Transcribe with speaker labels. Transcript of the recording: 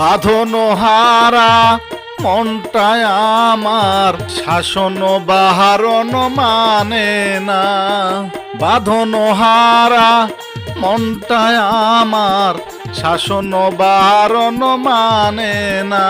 Speaker 1: বাঁধন হারা, মনটায় আমার শাসন বাহারণ মানে না। বাঁধন হারা, মনটায় আমার শাসন বাহারণ মানে না।